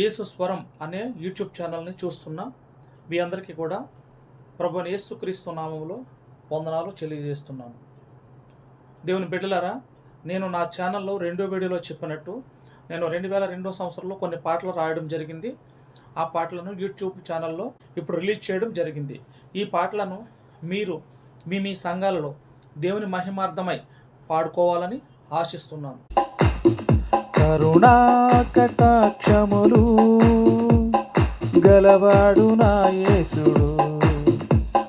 యేసు స్వరం అనే యూట్యూబ్ ఛానల్ని చూస్తున్న మీ అందరికీ కూడా ప్రభు యేసుక్రీస్తు నామంలో వందనాలు తెలియజేస్తున్నాను. దేవుని బిడ్డలారా నేను నా ఛానల్లో రెండో వీడియోలో చెప్పినట్టు నేను రెండు వేల రెండో సంవత్సరంలో కొన్ని పాటలు రాయడం జరిగింది. ఆ పాటలను యూట్యూబ్ ఛానల్లో ఇప్పుడు రిలీజ్ చేయడం జరిగింది. ఈ పాటలను మీరు మీ మీ సంఘాలలో దేవుని మహిమార్థమై పాడుకోవాలని ఆశిస్తున్నాను. కరుణా కటాక్షములు గలవాడు నాయేసుడు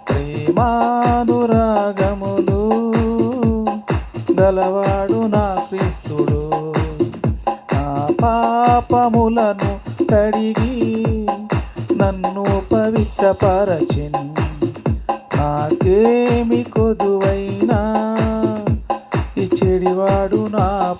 ప్రేమానురాగములు గలవాడు నా క్రీస్తుడు. నా పాపములను కడిగి నన్ను పవిత్రపరచిన్. నాకేమి కొదువైనా ఇచ్చేడివాడు నా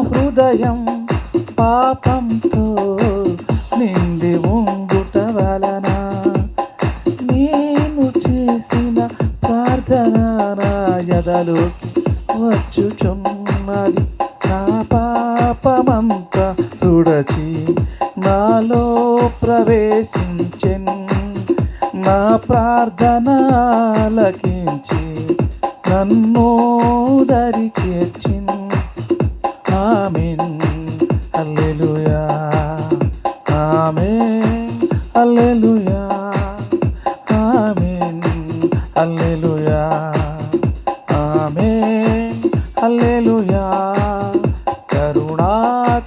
హృదయం పాపంతో నిండి ఉండుట వలన నేను చేసిన ప్రార్థన నా వచ్చుచున్నది. నా పాపమంతా తుడచి నాలో ప్రవేశించెన్. నా ప్రార్థన లకించి నన్ను దరి amen. Alleluia amen. Alleluia amen. Alleluia amen. Alleluia కరుణా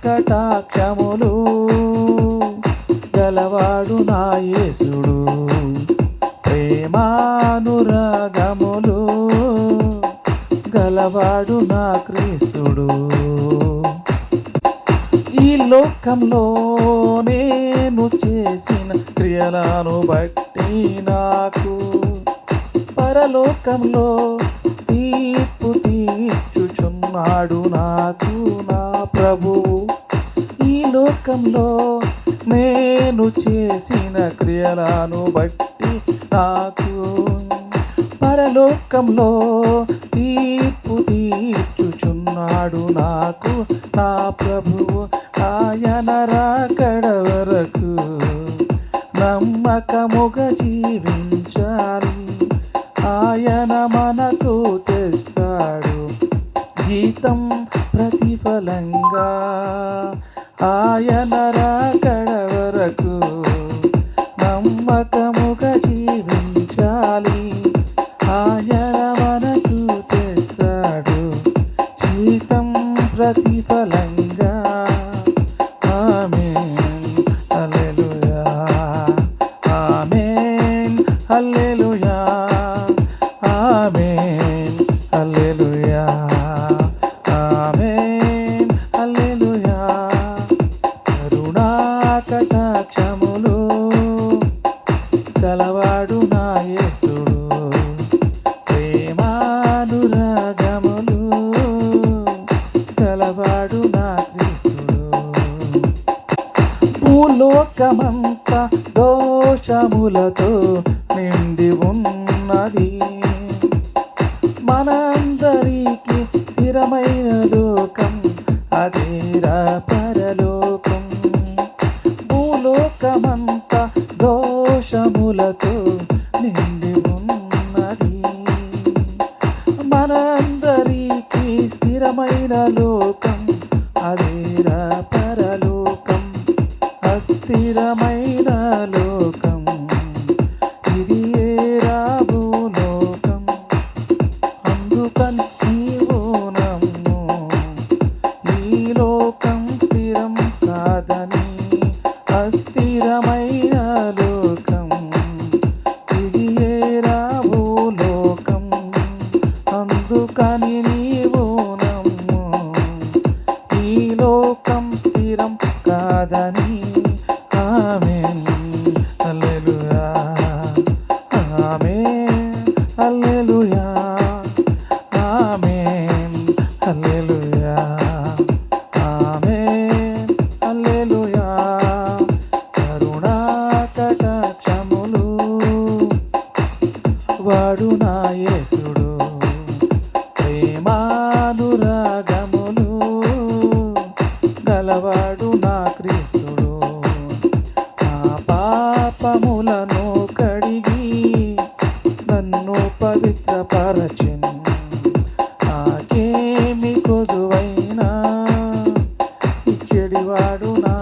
కటాక్షములు గలవాడు నా యేసుడు. ప్రేమానురాగములు గలవాడు నా క్రీస్తుడు. లోకంలో నేను చేసిన క్రియలను బట్టి నాకు పరలోకంలో తీర్పు తీర్చుచున్నాడు నాకు నా ప్రభువు. ఈ లోకంలో నేను చేసిన క్రియలను బట్టి నాకు పరలోకంలో తీర్పు తీర్చుచున్నాడు నాకు నా ప్రభువు. ఆయన రాకడ వరకు నమ్మకముగా జీవించాలి. ఆయన మనకు తెస్తాడు జీతం ప్రతిఫలంగా. ఆయన రాకడ వరకు దోషములతో నిండి ఉన్నది. మనందరికీ స్థిరమైన లోకం అదేరా పరలోకం. భూలోకమంత దోషములతో నిండి ఉన్నది. మనందరికీ స్థిరమైన లోకం అదేరా పరలోకం. అస్థిరమైన కాదని ఆమె అల్లెలుయా. ఆమె అల్లెలుయా. ఆమె అల్లెలుయా. ఆమె అల్లెలుయా. కరుణా కటాక్షములు వాడు నా యేసుడు. పాపములను కడిగి నన్ను పవిత్రపరచెను. నాకేమి కొదువైనా ఇచ్చడివాడు నా